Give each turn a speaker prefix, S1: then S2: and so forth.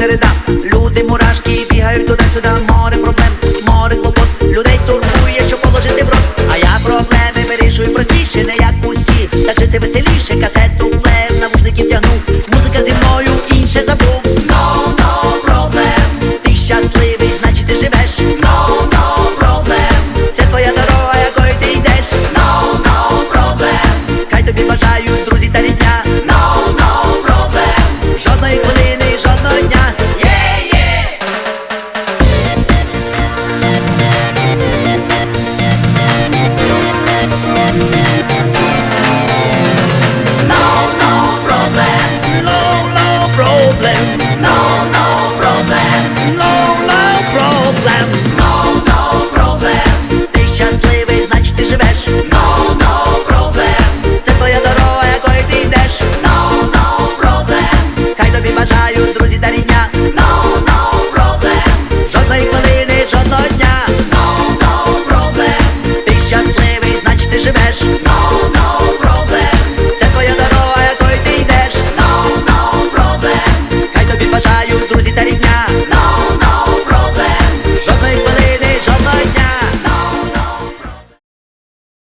S1: середа, люди мурашки бігають туди-сюди, море проблем, море клопот, людей турбує, що положити в рот, а я проблеми вирішую простіше не 態度